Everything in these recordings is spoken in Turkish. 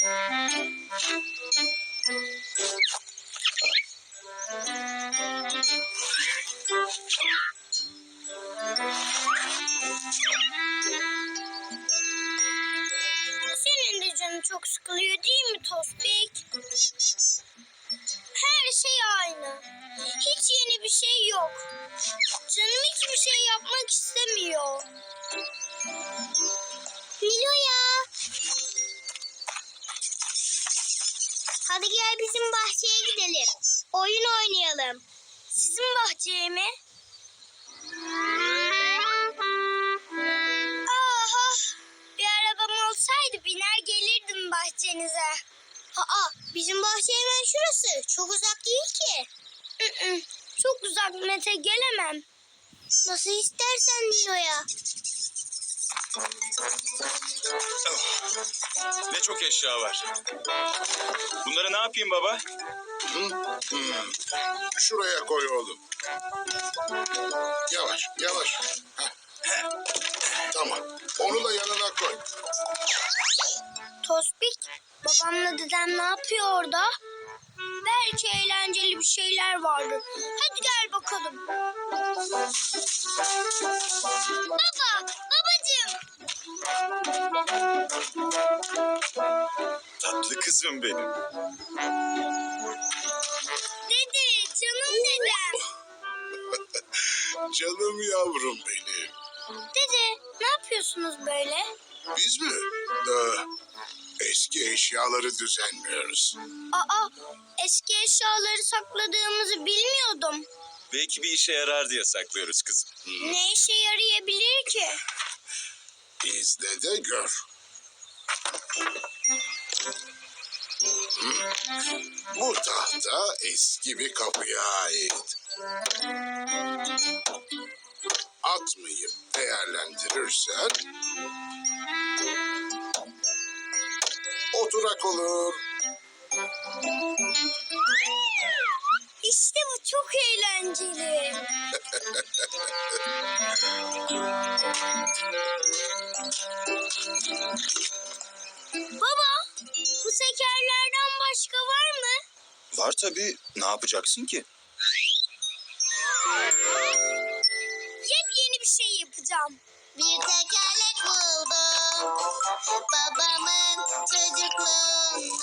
Senin de canın çok sıkılıyor değil mi Tospik? Her şey aynı. Hiç yeni bir şey yok. Canım hiçbir şey yapmak istemiyor. Nilo'ya. Hadi gel bizim bahçeye gidelim. Oyun oynayalım. Sizin bahçeye mi? Aha, bir arabam olsaydı biner gelirdim bahçenize. Aa, bizim bahçe hemen şurası. Çok uzak değil ki. Çok uzak Mete gelemem. Nasıl istersen Nilo'ya. Ne çok eşya var. Bunları ne yapayım baba? Hmm. Şuraya koy oğlum. Yavaş, yavaş. Heh. Tamam. Onu da yanına koy. Tospik, babamla dedem ne yapıyor orada? Belki eğlenceli bir şeyler vardır. Hadi gel bakalım. Baba. Tatlı kızım benim. Dede, canım dedem. Canım yavrum benim. Dede, ne yapıyorsunuz böyle? Biz mi? Ee, eski eşyaları düzenliyoruz. Aa, eski eşyaları sakladığımızı bilmiyordum. Belki bir işe yarar diye saklıyoruz kızım. Ne işe yarayabilir ki? İzle de gör. Bu tahta eski bir kapıya ait. Atmayıp değerlendirirsen oturak olur. İşte bu çok eğlenceli. Baba, bu tekerlerden başka var mı? Var tabii. Ne yapacaksın ki? Yepyeni bir şey yapacağım. Bir tekerlek buldum. Babamın çocukluğundan.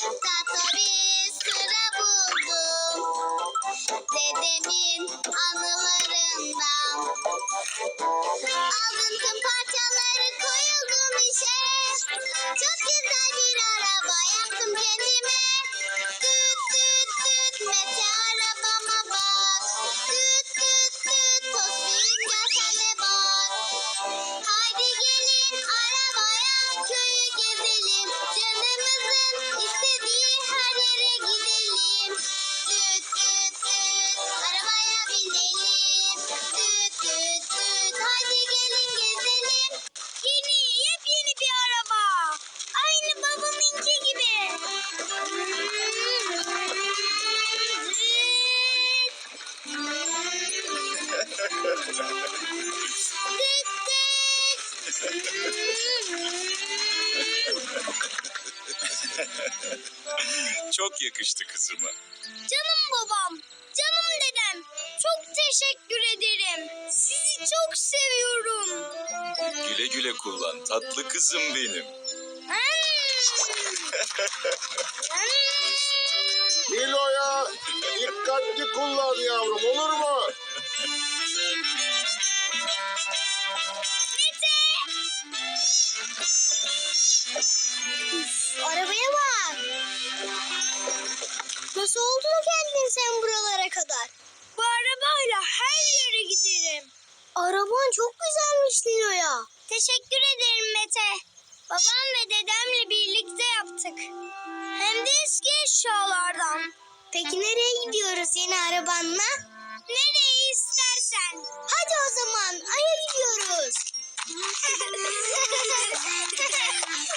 Tatlı bir Aldım tüm parçaları koyuldum işe. Çok güzel bir Çok yakıştı kızıma. Canım babam, canım dedem. Çok teşekkür ederim. Sizi çok seviyorum. Güle güle kullan. Tatlı kızım benim. Nilo'ya dikkatli kullan yavrum olur mu? Nasıl oldu da geldin sen buralara kadar? Bu arabayla her yere giderim. Araban çok güzelmiş Nilo'ya. Teşekkür ederim Mete. Babam ve dedemle birlikte yaptık. Hem de eski eşyalardan. Peki nereye gidiyoruz yeni arabanla? Nereye istersen. Hadi o zaman Ay'a gidiyoruz.